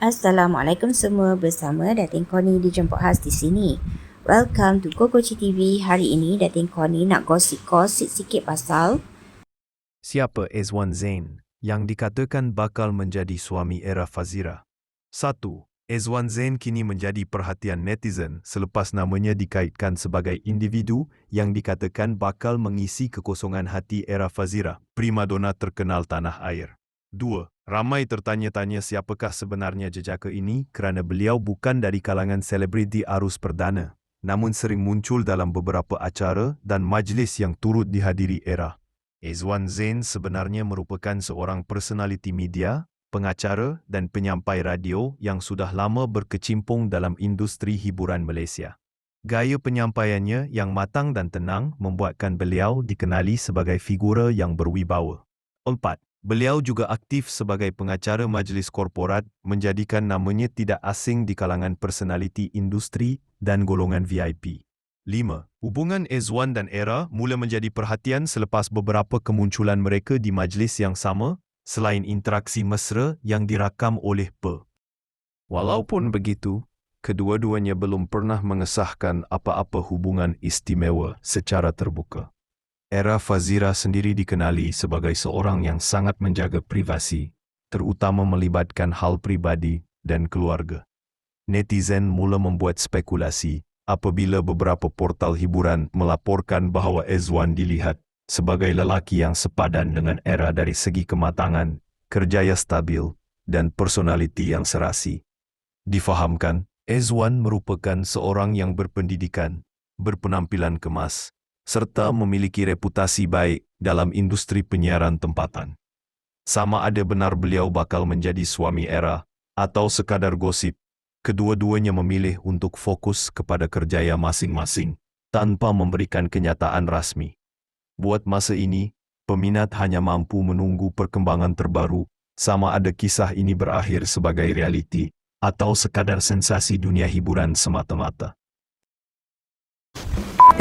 Assalamualaikum semua bersama Datin di Jemput Khas di sini. Welcome to Kokoci TV. Hari ini Datin Connie nak gosip-gosip sikit pasal Siapa Ezwan Zain yang dikatakan bakal menjadi suami era Fazira? 1. Ezwan Zain kini menjadi perhatian netizen selepas namanya dikaitkan sebagai individu yang dikatakan bakal mengisi kekosongan hati era Fazira, primadona terkenal tanah air. 2. Ramai tertanya-tanya siapakah sebenarnya jejaka ini kerana beliau bukan dari kalangan selebriti arus perdana, namun sering muncul dalam beberapa acara dan majlis yang turut dihadiri era. Ezwan Zain sebenarnya merupakan seorang personaliti media, pengacara dan penyampai radio yang sudah lama berkecimpung dalam industri hiburan Malaysia. Gaya penyampaiannya yang matang dan tenang membuatkan beliau dikenali sebagai figura yang berwibawa. 4. Beliau juga aktif sebagai pengacara majlis korporat menjadikan namanya tidak asing di kalangan personaliti industri dan golongan VIP. 5. Hubungan Ezwan dan Era mula menjadi perhatian selepas beberapa kemunculan mereka di majlis yang sama selain interaksi mesra yang dirakam oleh Pe. Walaupun begitu, kedua-duanya belum pernah mengesahkan apa-apa hubungan istimewa secara terbuka. Era Fazira sendiri dikenali sebagai seorang yang sangat menjaga privasi, terutama melibatkan hal pribadi dan keluarga. Netizen mula membuat spekulasi apabila beberapa portal hiburan melaporkan bahawa Ezwan dilihat sebagai lelaki yang sepadan dengan era dari segi kematangan, kerjaya stabil dan personaliti yang serasi. Difahamkan, Ezwan merupakan seorang yang berpendidikan, berpenampilan kemas, serta memiliki reputasi baik dalam industri penyiaran tempatan. Sama ada benar beliau bakal menjadi suami era atau sekadar gosip, kedua-duanya memilih untuk fokus kepada kerjaya masing-masing tanpa memberikan kenyataan rasmi. Buat masa ini, peminat hanya mampu menunggu perkembangan terbaru sama ada kisah ini berakhir sebagai realiti atau sekadar sensasi dunia hiburan semata-mata.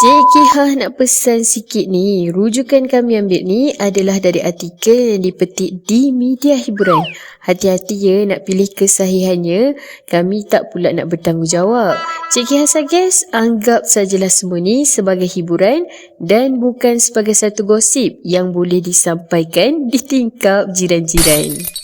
Cik Kihah nak pesan sikit ni. Rujukan kami ambil ni adalah dari artikel yang dipetik di media hiburan. Hati-hati ya nak pilih kesahihannya. Kami tak pula nak bertanggungjawab. Cik Kihah suggest anggap sajalah semua ni sebagai hiburan dan bukan sebagai satu gosip yang boleh disampaikan di tingkap jiran-jiran.